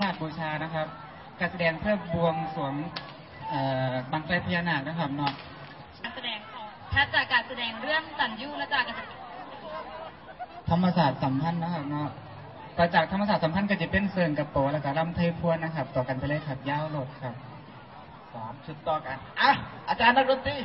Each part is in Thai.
ชาติบูชานะครับ การแสดงเพื่อบวงสรวงเอ่อบังไฟพญานาคนะครับเนาะการแสดงของถ้าจากการแสดงเรื่องสัญญูและจากการแสดงธรรมศาสตร์สัมพันธ์นะครับเนาะต่อจากธรรมศาสตร์สัมพันธ์ก็จะเป็นเซิงกับโปแล้วก็ลำไทยพวนนะครับ ต่อกันไปเลยครับยาวโลดครับสามชุดต่อกันอะอาจารย์นักดนตรี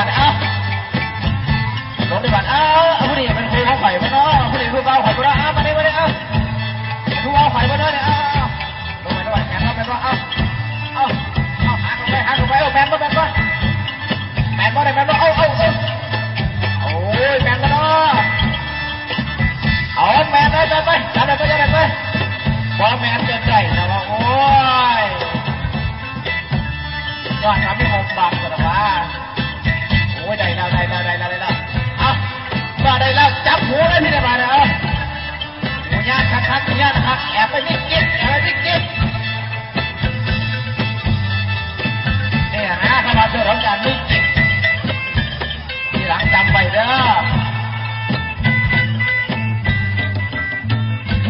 ก่อนเอ้าลงดีกว่าเอ้าเอาผู้ดีเป็นครูเขาไข่มาเนาะผู้ดีผู้เอาไข่มาเนาะเอ้ามาได้มาได้เอ้าผู้เอาไข่มาเนาะเนี่ยเอ้าลงไปด้วยแขนเราไปด้อ้าเอ้าเอ้าหักลงไปหักลงไปเอ้าแบนก็แบนก็แบนก็เลยแบนก็ แอบไปนิดกิ๊บแอบไปนิดกิ๊บนี่นะถ้ามาเจอเราจะนิดกิ๊บทีหลังจำไปเด้อ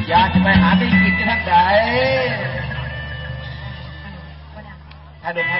อยากจะไปหาที่กินที่ทางใดก็ดังฮัล